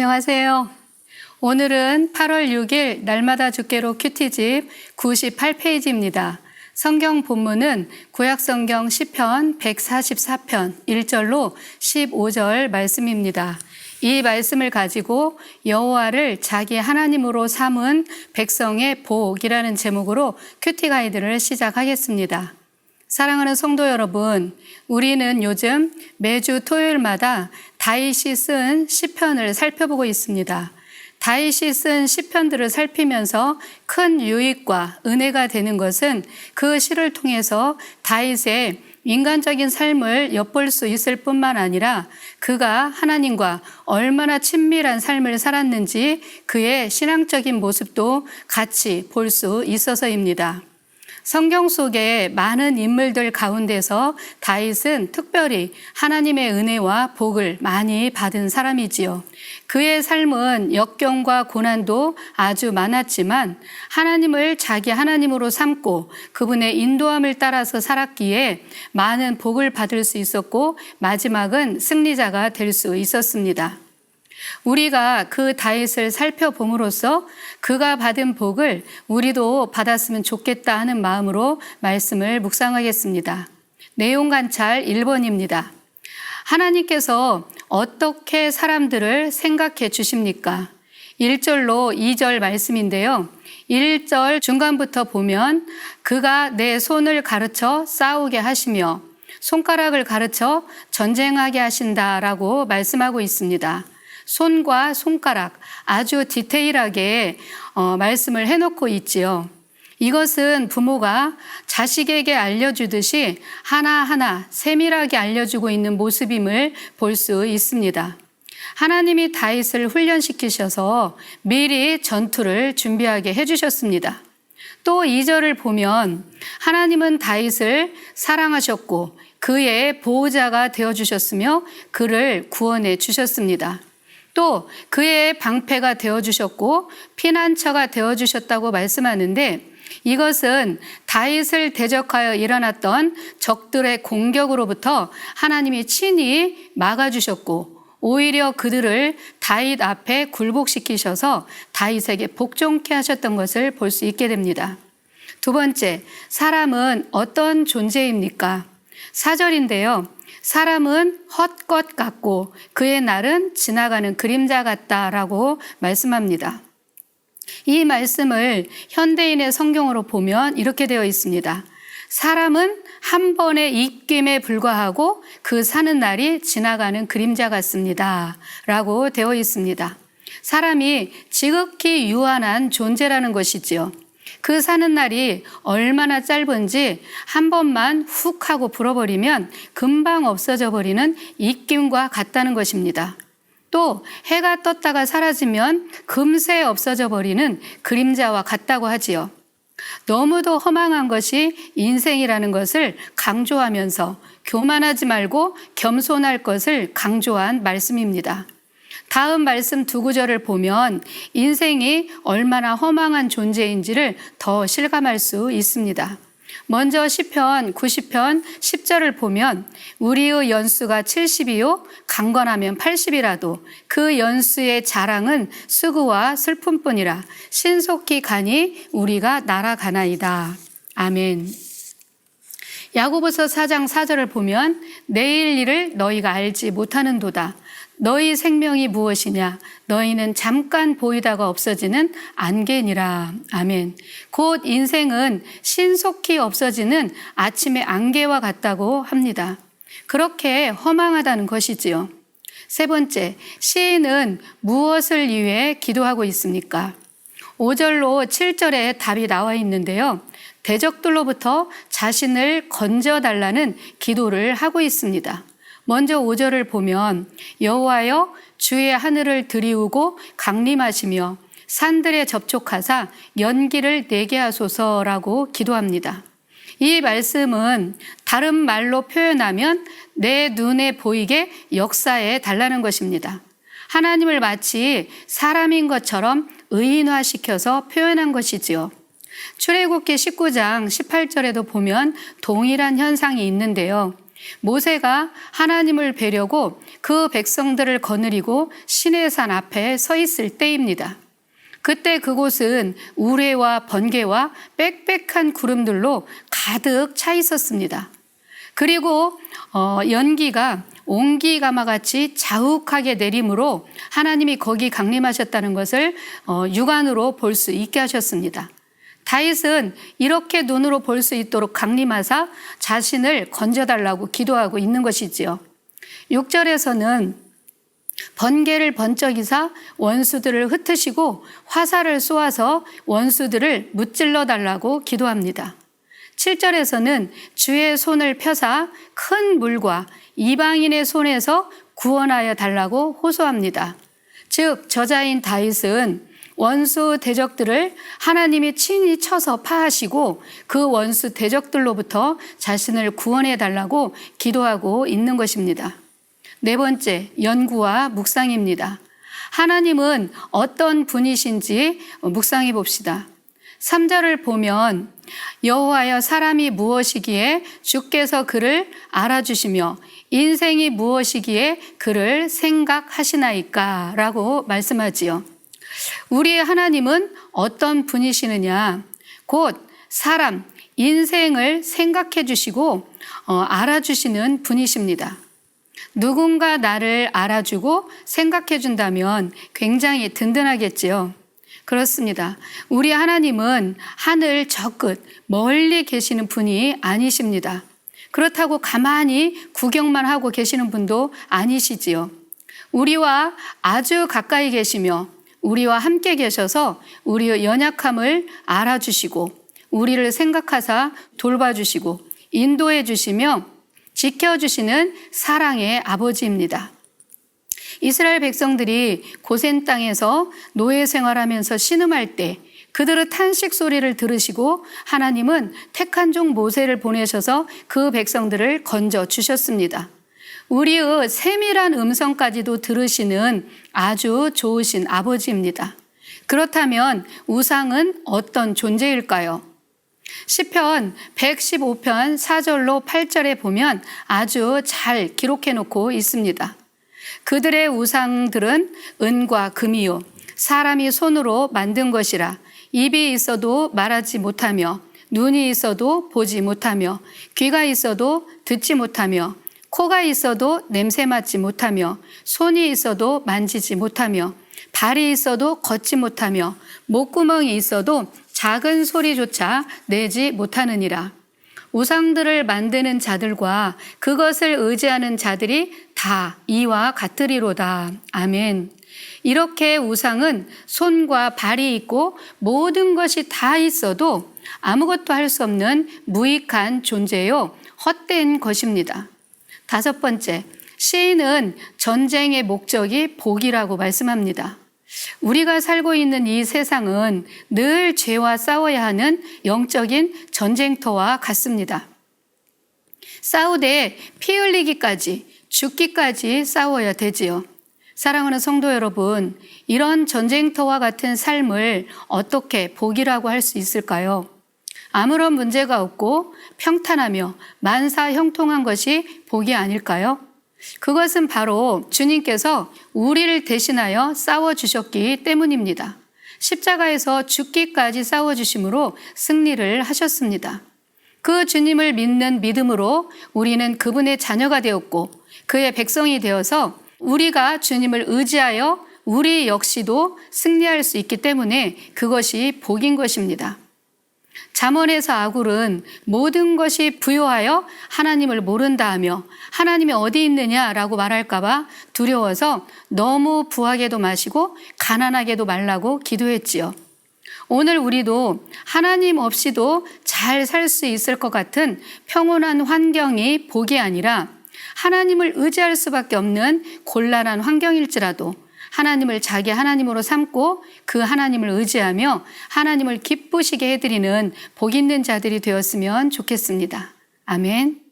안녕하세요. 오늘은 8월 6일 날마다 주께로 큐티집 98페이지입니다. 성경 본문은 구약성경 10편 144편 1절로 15절 말씀입니다. 이 말씀을 가지고 여호와를 자기 하나님으로 삼은 백성의 복이라는 제목으로 큐티 가이드를 시작하겠습니다. 사랑하는 성도 여러분, 우리는 요즘 매주 토요일마다 다윗이 쓴 시편을 살펴보고 있습니다. 다윗이 쓴 시편들을 살피면서 큰 유익과 은혜가 되는 것은 그 시를 통해서 다윗의 인간적인 삶을 엿볼 수 있을 뿐만 아니라 그가 하나님과 얼마나 친밀한 삶을 살았는지 그의 신앙적인 모습도 같이 볼 수 있어서입니다. 성경 속의 많은 인물들 가운데서 다윗은 특별히 하나님의 은혜와 복을 많이 받은 사람이지요. 그의 삶은 역경과 고난도 아주 많았지만 하나님을 자기 하나님으로 삼고 그분의 인도함을 따라서 살았기에 많은 복을 받을 수 있었고 마지막은 승리자가 될 수 있었습니다. 우리가 그 다윗을 살펴봄으로써 그가 받은 복을 우리도 받았으면 좋겠다 하는 마음으로 말씀을 묵상하겠습니다. 내용 관찰 1번입니다. 하나님께서 어떻게 사람들을 생각해 주십니까? 1절로 2절 말씀인데요. 1절 중간부터 보면 그가 내 손을 가르쳐 싸우게 하시며 손가락을 가르쳐 전쟁하게 하신다라고 말씀하고 있습니다. 손과 손가락 아주 디테일하게 어, 말씀을 해놓고 있지요. 이것은 부모가 자식에게 알려주듯이 하나하나 세밀하게 알려주고 있는 모습임을 볼 수 있습니다. 하나님이 다윗을 훈련시키셔서 미리 전투를 준비하게 해주셨습니다. 또 2절을 보면 하나님은 다윗을 사랑하셨고 그의 보호자가 되어 주셨으며 그를 구원해 주셨습니다. 또 그의 방패가 되어 주셨고 피난처가 되어 주셨다고 말씀하는데 이것은 다윗을 대적하여 일어났던 적들의 공격으로부터 하나님이 친히 막아 주셨고 오히려 그들을 다윗 앞에 굴복시키셔서 다윗에게 복종케 하셨던 것을 볼 수 있게 됩니다. 두 번째, 사람은 어떤 존재입니까? 사절인데요. 사람은 헛것 같고 그의 날은 지나가는 그림자 같다라고 말씀합니다. 이 말씀을 현대인의 성경으로 보면 이렇게 되어 있습니다. 사람은 한 번의 입김에 불과하고 그 사는 날이 지나가는 그림자 같습니다. 라고 되어 있습니다. 사람이 지극히 유한한 존재라는 것이지요. 그 사는 날이 얼마나 짧은지 한 번만 훅 하고 불어버리면 금방 없어져 버리는 입김과 같다는 것입니다. 또 해가 떴다가 사라지면 금세 없어져 버리는 그림자와 같다고 하지요. 너무도 허망한 것이 인생이라는 것을 강조하면서 교만하지 말고 겸손할 것을 강조한 말씀입니다. 다음 말씀 두 구절을 보면 인생이 얼마나 허망한 존재인지를 더 실감할 수 있습니다. 먼저 시편 90편 10절을 보면 우리의 연수가 70이요 강건하면 80이라도 그 연수의 자랑은 수구와 슬픔뿐이라 신속히 가니 우리가 날아가나이다. 아멘. 야고보서 4장 4절을 보면 내일 일을 너희가 알지 못하는도다. 너희 생명이 무엇이냐? 너희는 잠깐 보이다가 없어지는 안개니라. 아멘. 곧 인생은 신속히 없어지는 아침의 안개와 같다고 합니다. 그렇게 허망하다는 것이지요. 세 번째, 시인은 무엇을 위해 기도하고 있습니까? 5절로 7절에 답이 나와 있는데요. 대적들로부터 자신을 건져달라는 기도를 하고 있습니다. 먼저 5절을 보면 여호와여 주의 하늘을 들이우고 강림하시며 산들에 접촉하사 연기를 내게 하소서라고 기도합니다. 이 말씀은 다른 말로 표현하면 내 눈에 보이게 역사해 달라는 것입니다. 하나님을 마치 사람인 것처럼 의인화시켜서 표현한 것이지요. 출애굽기 19장 18절에도 보면 동일한 현상이 있는데요. 모세가 하나님을 뵈려고 그 백성들을 거느리고 시내산 앞에 서 있을 때입니다. 그때 그곳은 우레와 번개와 빽빽한 구름들로 가득 차 있었습니다. 그리고 어, 연기가 옹기가마 같이 자욱하게 내림으로 하나님이 거기 강림하셨다는 것을 어, 육안으로 볼 수 있게 하셨습니다. 다윗은 이렇게 눈으로 볼 수 있도록 강림하사 자신을 건져달라고 기도하고 있는 것이지요. 6절에서는 번개를 번쩍이사 원수들을 흩으시고 화살을 쏘아서 원수들을 무찔러 달라고 기도합니다. 7절에서는 주의 손을 펴사 큰 물과 이방인의 손에서 구원하여 달라고 호소합니다. 즉, 저자인 다윗은 원수 대적들을 하나님이 친히 쳐서 파하시고 그 원수 대적들로부터 자신을 구원해 달라고 기도하고 있는 것입니다. 네 번째, 연구와 묵상입니다. 하나님은 어떤 분이신지 묵상해 봅시다. 3절을 보면 여호와여 사람이 무엇이기에 주께서 그를 알아주시며 인생이 무엇이기에 그를 생각하시나이까 라고 말씀하지요. 우리의 하나님은 어떤 분이시느냐? 곧 사람, 인생을 생각해 주시고 어, 알아주시는 분이십니다. 누군가 나를 알아주고 생각해 준다면 굉장히 든든하겠지요. 그렇습니다. 우리 하나님은 하늘 저 끝 멀리 계시는 분이 아니십니다. 그렇다고 가만히 구경만 하고 계시는 분도 아니시지요. 우리와 아주 가까이 계시며 우리와 함께 계셔서 우리의 연약함을 알아주시고 우리를 생각하사 돌봐주시고 인도해 주시며 지켜주시는 사랑의 아버지입니다. 이스라엘 백성들이 고센 땅에서 노예 생활하면서 신음할 때 그들의 탄식 소리를 들으시고 하나님은 택한 종 모세를 보내셔서 그 백성들을 건져 주셨습니다. 우리의 세밀한 음성까지도 들으시는 아주 좋으신 아버지입니다. 그렇다면 우상은 어떤 존재일까요? 시편 115편 4절로 8절에 보면 아주 잘 기록해 놓고 있습니다. 그들의 우상들은 은과 금이요 사람이 손으로 만든 것이라 입이 있어도 말하지 못하며 눈이 있어도 보지 못하며 귀가 있어도 듣지 못하며 코가 있어도 냄새 맡지 못하며 손이 있어도 만지지 못하며 발이 있어도 걷지 못하며 목구멍이 있어도 작은 소리조차 내지 못하느니라. 우상들을 만드는 자들과 그것을 의지하는 자들이 다 이와 같으리로다. 아멘. 이렇게 우상은 손과 발이 있고 모든 것이 다 있어도 아무것도 할 수 없는 무익한 존재요. 헛된 것입니다. 다섯 번째, 시인은 전쟁의 목적이 복이라고 말씀합니다. 우리가 살고 있는 이 세상은 늘 죄와 싸워야 하는 영적인 전쟁터와 같습니다. 싸우되 피 흘리기까지, 죽기까지 싸워야 되지요. 사랑하는 성도 여러분, 이런 전쟁터와 같은 삶을 어떻게 복이라고 할 수 있을까요? 아무런 문제가 없고 평탄하며 만사 형통한 것이 복이 아닐까요? 그것은 바로 주님께서 우리를 대신하여 싸워주셨기 때문입니다. 십자가에서 죽기까지 싸워주심으로 승리를 하셨습니다. 그 주님을 믿는 믿음으로 우리는 그분의 자녀가 되었고 그의 백성이 되어서 우리가 주님을 의지하여 우리 역시도 승리할 수 있기 때문에 그것이 복인 것입니다. 잠언에서 아굴은 모든 것이 부요하여 하나님을 모른다 하며 하나님이 어디 있느냐라고 말할까봐 두려워서 너무 부하게도 마시고 가난하게도 말라고 기도했지요. 오늘 우리도 하나님 없이도 잘 살 수 있을 것 같은 평온한 환경이 복이 아니라 하나님을 의지할 수밖에 없는 곤란한 환경일지라도 하나님을 자기 하나님으로 삼고 그 하나님을 의지하며 하나님을 기쁘시게 해드리는 복 있는 자들이 되었으면 좋겠습니다. 아멘.